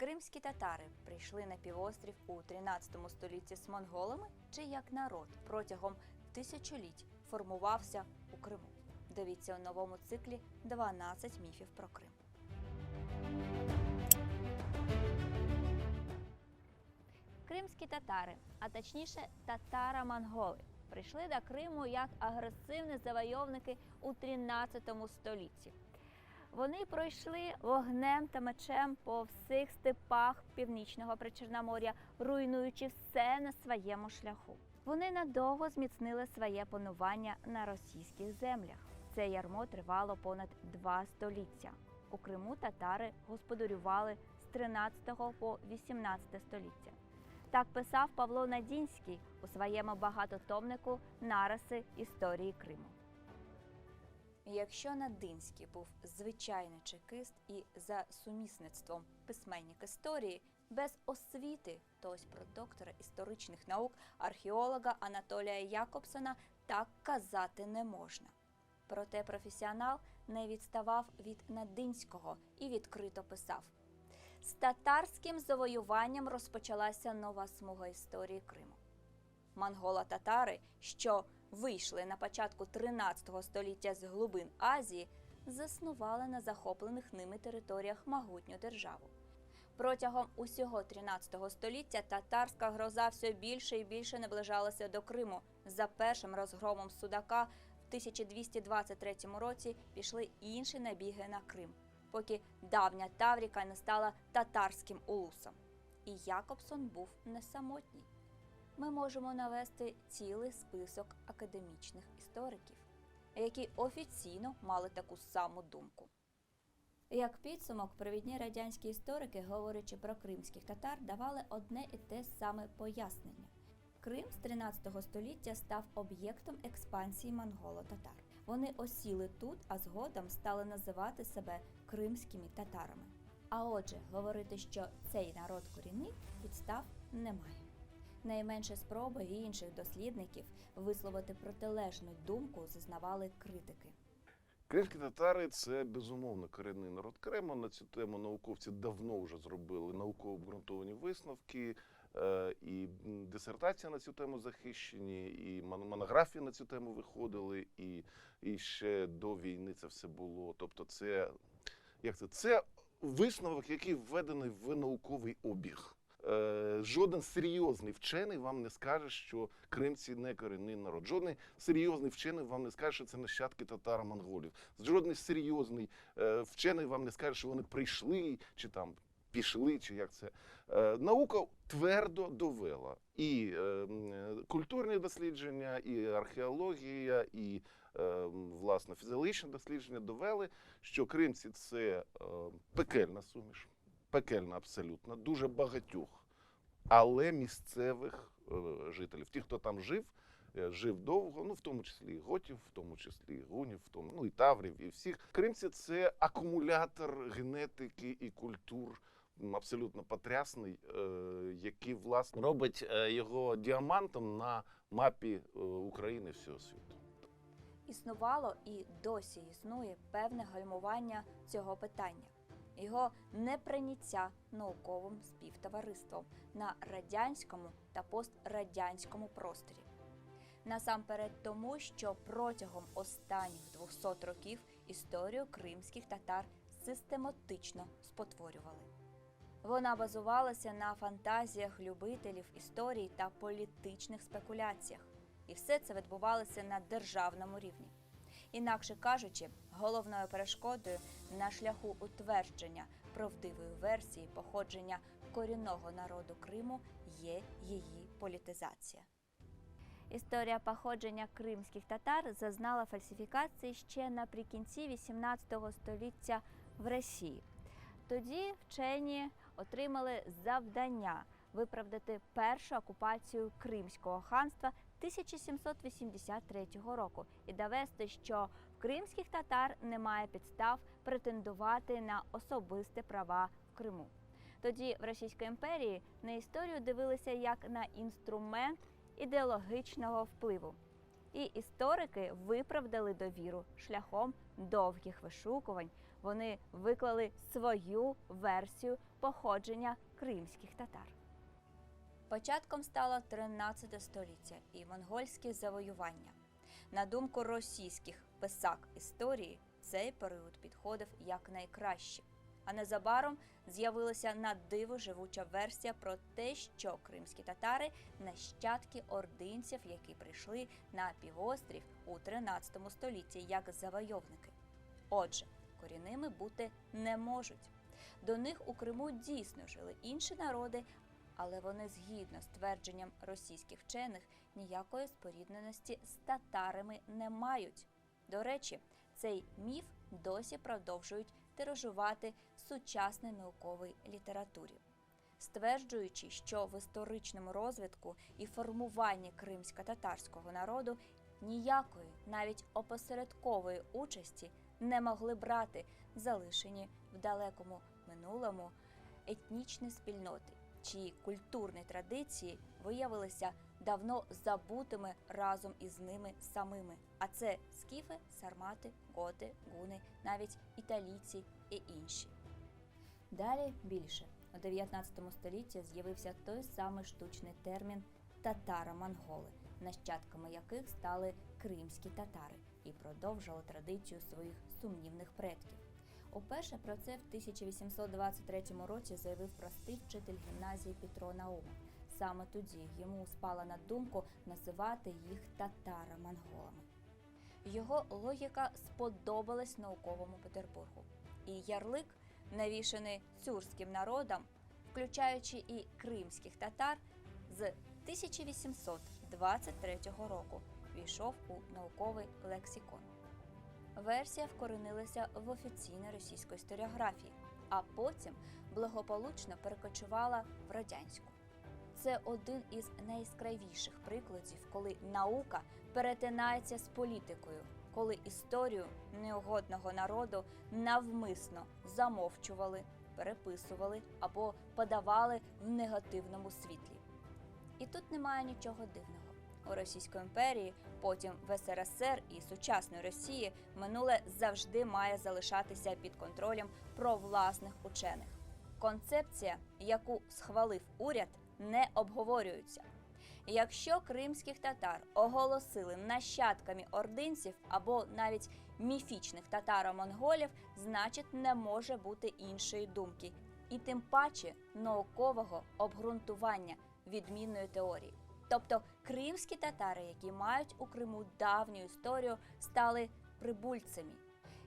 Кримські татари прийшли на півострів у 13 столітті з монголами чи як народ протягом тисячоліть формувався у Криму. Дивіться у новому циклі 12 міфів про Крим. Кримські татари, а точніше татаро-монголи, прийшли до Криму як агресивні завойовники у 13 столітті. Вони пройшли вогнем та мечем по всіх степах північного причорномор'я, руйнуючи все на своєму шляху. Вони надовго зміцнили своє панування на російських землях. Це ярмо тривало понад два століття. У Криму татари господарювали з 13 по 18 століття. Так писав Павло Надінський у своєму багатотомнику Нариси історії Криму. Якщо Надинський був звичайний чекист і за сумісництвом письменник історії, без освіти, то ось про доктора історичних наук, археолога Анатолія Якобсона так казати не можна. Проте професіонал не відставав від Надинського і відкрито писав. З татарським завоюванням розпочалася нова смуга історії Криму. Монголо-татари, що вийшли на початку 13 століття з глибин Азії, заснували на захоплених ними територіях могутню державу. Протягом усього 13 століття татарська гроза все більше і більше наближалася до Криму. За першим розгромом Судака в 1223 році пішли інші набіги на Крим, поки давня Тавріка не стала татарським улусом. І Якобсон був не самотній ми можемо навести цілий список академічних істориків, які офіційно мали таку саму думку. Як підсумок, провідні радянські історики, говорячи про кримських татар, давали одне і те саме пояснення. Крим з 13 століття став об'єктом експансії монголо-татар. Вони осіли тут, а згодом стали називати себе кримськими татарами. А отже, говорити, що цей народ корінний, підстав немає. Найменше спроби інших дослідників висловити протилежну думку зазнавали критики. Кримські татари це безумовно корінний народ Криму. На цю тему науковці давно вже зробили науково обґрунтовані висновки. е, І м, дисертації на цю тему захищені, і мон- монографії на цю тему виходили, і, і ще до війни це все було. Тобто, це як це? Це висновок, який введений в науковий обіг. Е, Жоден серйозний вчений вам не скаже, що кримці не корінний народ. Жодний серйозний вчений вам не скаже, що це нащадки татаро-монголів. Жодний серйозний е, вчений вам не скаже, що вони прийшли чи там. Пішли, чи як це Е, наука твердо довела і культурні дослідження, і археологія, і власне фізіологічні дослідження довели, що кримці це пекельна суміш, пекельна абсолютно, дуже багатьох, але місцевих е, жителів. Ті, хто там жив, е, жив довго, ну в тому числі і готів, в тому числі і гунів, в тому ну і таврів, і всіх. Кримці це акумулятор генетики і культур. Абсолютно потрясний, е, який власне робить його діамантом на мапі України всього світу. Існувало і досі існує певне гальмування цього питання, його неприйняття науковим співтовариством на радянському та пострадянському просторі. Насамперед тому, що протягом останніх 200 років історію кримських татар систематично спотворювали. Вона базувалася на фантазіях любителів історії та політичних спекуляціях, і все це відбувалося на державному рівні. Інакше кажучи, головною перешкодою на шляху утвердження правдивої версії походження корінного народу Криму є її політизація. Історія походження кримських татар зазнала фальсифікації ще наприкінці XVIII століття в Росії. Тоді вчені отримали завдання виправдати першу окупацію Кримського ханства 1783 року і довести, що в кримських татар немає підстав претендувати на особисті права в Криму. Тоді в Російській імперії на історію дивилися як на інструмент ідеологічного впливу. І історики виправдали довіру шляхом довгих вишукувань. Вони виклали свою версію походження кримських татар. Початком стало 13 століття і монгольські завоювання. На думку російських писак історії, цей період підходив як найкраще. А незабаром з'явилася на диво живуча версія про те, що кримські татари нащадки ординців, які прийшли на півострів у 13 столітті як завойовники. Отже, корінними бути не можуть. До них у Криму дійсно жили інші народи, але вони згідно з твердженням російських вчених ніякої спорідненості з татарами не мають. До речі, цей міф досі продовжують тиражувати сучасній науковій літературі, стверджуючи, що в історичному розвитку і формуванні кримсько-татарського народу ніякої, навіть опосередкової участі не могли брати залишені в далекому минулому етнічні спільноти, чиї культурні традиції виявилися давно забутими разом із ними самими. А це скіфи, сармати, готи, гуни, навіть італійці і інші. Далі більше. У 19 столітті з'явився той самий штучний термін татаро-монголи, нащадками яких стали кримські татари і продовжили традицію своїх сумнівних предків. Уперше про це в 1823 році заявив простий вчитель гімназії Петро Наумов. Саме тоді йому спала на думку називати їх татаро-монголами. Його логіка сподобалась науковому Петербургу, і ярлик, навішаний цюрським народом, включаючи і кримських татар, з 1823 року війшов у науковий лексикон. Версія вкоренилася в офіційну російську історіографії, а потім благополучно перекочувала в радянську. Це один із найяскравіших прикладів, коли наука перетинається з політикою, коли історію неугодного народу навмисно замовчували, переписували або подавали в негативному світлі. І тут немає нічого дивного. Російської імперії, потім в СРСР і сучасної Росії минуле завжди має залишатися під контролем провласних учених. Концепція, яку схвалив уряд, не обговорюється. Якщо кримських татар оголосили нащадками ординців або навіть міфічних татаро-монголів, значить не може бути іншої думки, і тим паче наукового обґрунтування відмінної теорії. Тобто кримські татари, які мають у Криму давню історію, стали прибульцями.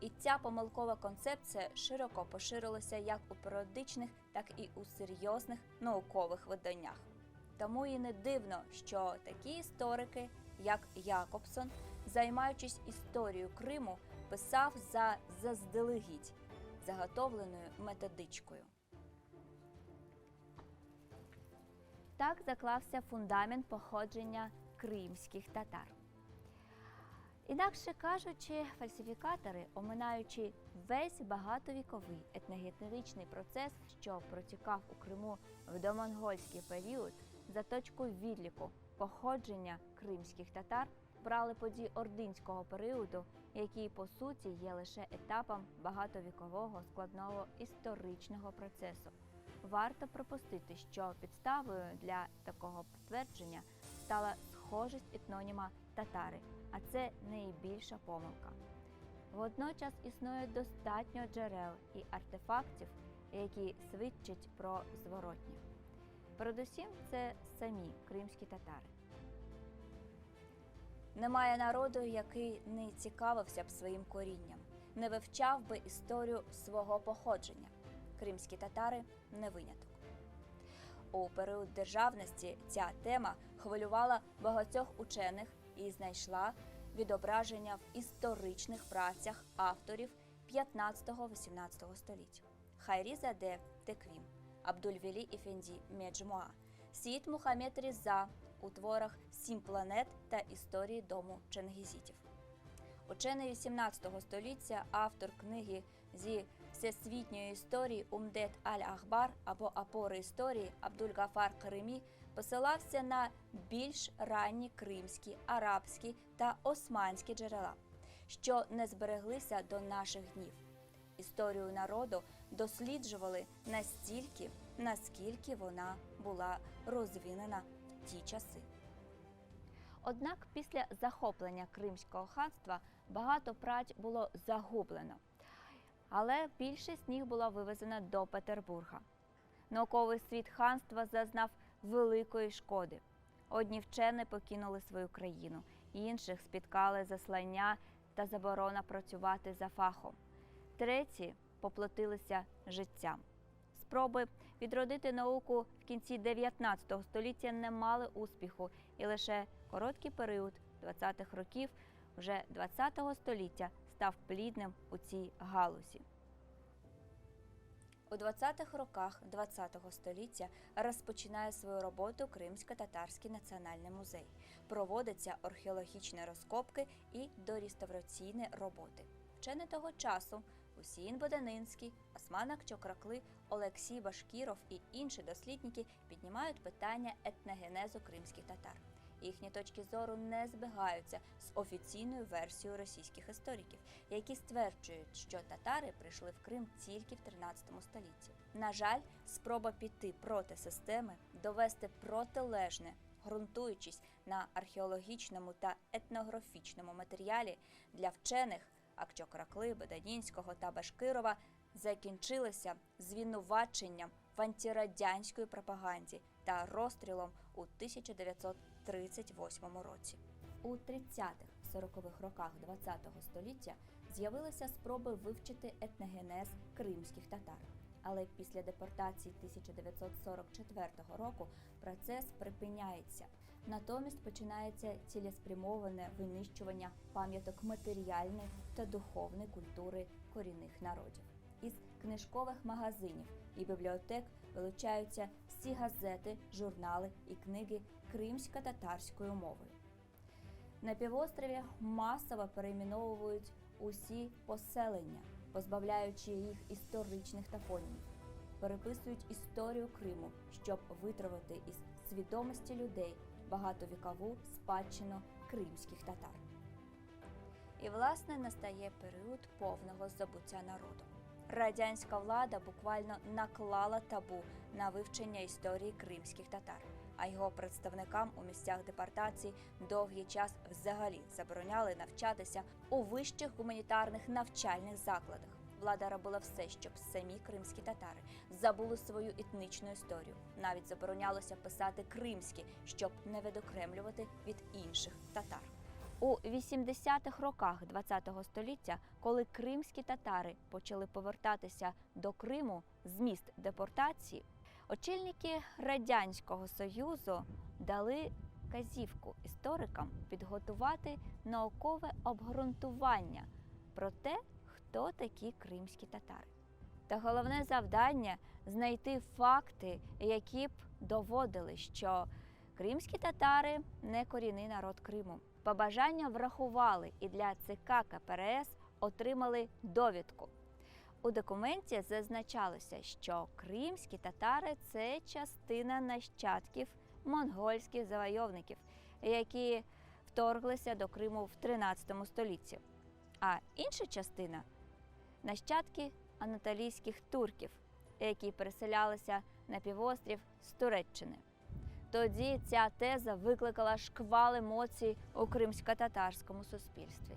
І ця помилкова концепція широко поширилася як у періодичних, так і у серйозних наукових виданнях. Тому і не дивно, що такі історики, як Якобсон, займаючись історією Криму, писав за заздалегідь заготовленою методичкою. Так заклався фундамент походження кримських татар. Інакше кажучи, фальсифікатори, оминаючи весь багатовіковий етногенетичний процес, що протікав у Криму в домонгольський період, за точку відліку походження кримських татар брали події ординського періоду, який по суті є лише етапом багатовікового складного історичного процесу. Варто припустити, що підставою для такого підтвердження стала схожість етноніма татари, а це найбільша помилка. Водночас існує достатньо джерел і артефактів, які свідчать про зворотнє. Передусім, це самі кримські татари. Немає народу, який не цікавився б своїм корінням, не вивчав би історію свого походження. Кримські татари не виняток. У період державності ця тема хвилювала багатьох учених і знайшла відображення в історичних працях авторів 15-18 століття. Хайрізаде Теквім, Абдульвелі Ефенді Меджмуа, Сіїд Мухаммед Різа у творах Сім планет та історії дому Чингізітів. Учений 18 століття, автор книги зі всесвітньої історії Умдет Аль-Ахбар або Опори історії Абдуль-Гафар Кримі посилався на більш ранні кримські, арабські та османські джерела, що не збереглися до наших днів. Історію народу досліджували настільки, наскільки вона була розвинена в ті часи. Однак після захоплення Кримського ханства багато праць було загублено, але більшість з них була вивезена до Петербурга. Науковий світ ханства зазнав великої шкоди. Одні вчені покинули свою країну, інших спіткали заслання та заборона працювати за фахом. Треті поплатилися життям. Спроби відродити науку в кінці 19 століття не мали успіху, і лише короткий період 20-х років вже 20-го століття став плідним у цій галузі. У 20-х роках 20-го століття розпочинає свою роботу Кримсько-Татарський національний музей. Проводяться археологічні розкопки і дореставраційні роботи. Вчені того часу Усін Боданинський, Осман Акчокракли, Олексій Башкіров і інші дослідники піднімають питання етногенезу кримських татар. Їхні точки зору не збігаються з офіційною версією російських істориків, які стверджують, що татари прийшли в Крим тільки в 13 столітті. На жаль, спроба піти проти системи, довести протилежне, ґрунтуючись на археологічному та етнографічному матеріалі для вчених Акчокракли, Беданінського та Башкирова закінчилися звинуваченням в антирадянської пропаганді та розстрілом у 1938 році. У 30-40-х роках ХХ століття з'явилися спроби вивчити етногенез кримських татар. Але після депортації 1944 року процес припиняється. Натомість починається цілеспрямоване винищування пам'яток матеріальної та духовної культури корінних народів. Із книжкових магазинів і бібліотек вилучаються всі газети, журнали і книги кримсько-татарською мовою. На півострові масово перейменовують усі поселення, позбавляючи їх історичних топонімів, переписують історію Криму, щоб витравити із свідомості людей багатовікову спадщину кримських татар. І власне настає період повного забуття народу. Радянська влада буквально наклала табу на вивчення історії кримських татар, а його представникам у місцях депортації довгий час взагалі забороняли навчатися у вищих гуманітарних навчальних закладах. Влада робила все, щоб самі кримські татари забули свою етнічну історію. Навіть заборонялося писати кримські, щоб не відокремлювати від інших татар. У 80-х роках ХХ століття, коли кримські татари почали повертатися до Криму з міст депортації, очільники Радянського Союзу дали казівку історикам підготувати наукове обґрунтування про те, хто такі кримські татари. Та головне завдання знайти факти, які б доводили, що кримські татари не корінний народ Криму. Побажання врахували і для ЦК КПРС отримали довідку. У документі зазначалося, що кримські татари це частина нащадків монгольських завойовників, які вторглися до Криму в 13 столітті. А інша частина нащадки анатолійських турків, які переселялися на півострів з Туреччини. Тоді ця теза викликала шквал емоцій у кримсько-татарському суспільстві.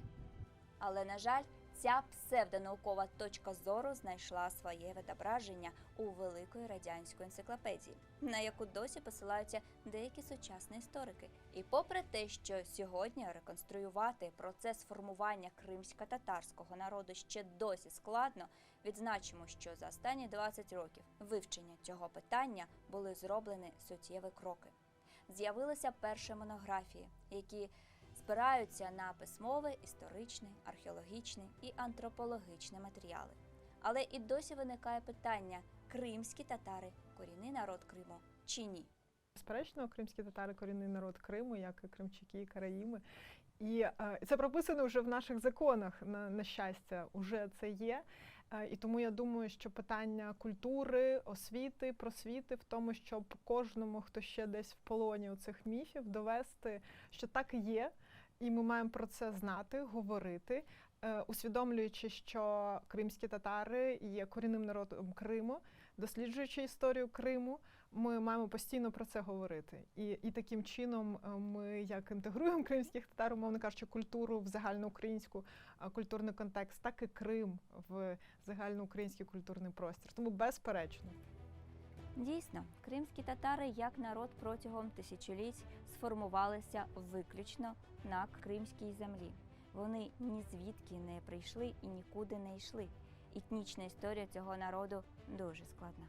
Але, на жаль, ця псевдонаукова точка зору знайшла своє відображення у великої радянської енциклопедії, на яку досі посилаються деякі сучасні історики. І попри те, що сьогодні реконструювати процес формування кримсько-татарського народу ще досі складно, відзначимо, що за останні 20 років вивчення цього питання були зроблені суттєві кроки. З'явилися перші монографії, які спираються на письмовий, історичний, археологічний і антропологічний матеріали. Але і досі виникає питання: кримські татари корінний народ Криму чи ні? Безперечно, кримські татари корінний народ Криму, як і кримчаки, і караїми. І е, це прописано вже в наших законах, на, на щастя, уже це є. Е, І тому я думаю, що питання культури, освіти, просвіти в тому, щоб кожному, хто ще десь в полоні у цих міфів, довести, що так є, і ми маємо про це знати, говорити, е, усвідомлюючи, що кримські татари є корінним народом Криму, досліджуючи історію Криму, ми маємо постійно про це говорити. І, і таким чином е, ми як інтегруємо кримських татар, умовно кажучи, культуру в загальноукраїнську а, культурний контекст, так і Крим в загальноукраїнський культурний простір. Тому безперечно. Дійсно, кримські татари як народ протягом тисячоліть сформувалися виключно на кримській землі. Вони ні звідки не прийшли і нікуди не йшли. Етнічна історія цього народу дуже складна.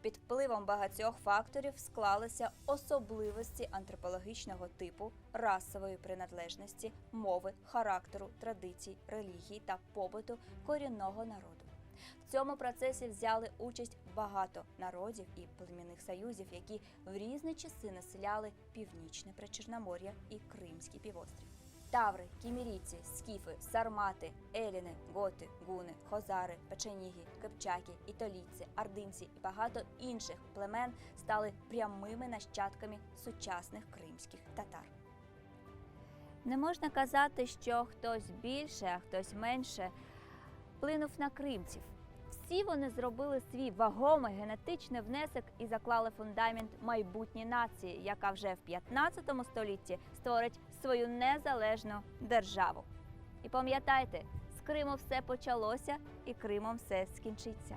Під впливом багатьох факторів склалися особливості антропологічного типу, расової приналежності, мови, характеру, традицій, релігії та побуту корінного народу. В цьому процесі взяли участь багато народів і племінних союзів, які в різні часи населяли північне Причорномор'я і Кримський півострів. Таври, кімірійці, скіфи, сармати, еліни, готи, гуни, хозари, печеніги, кипчаки, ітолійці, ардинці і багато інших племен стали прямими нащадками сучасних кримських татар. Не можна казати, що хтось більше, а хтось менше вплинув на кримців. Всі вони зробили свій вагомий генетичний внесок і заклали фундамент майбутньої нації, яка вже в 15 столітті створить свою незалежну державу. І пам'ятайте, з Криму все почалося, і Кримом все скінчиться.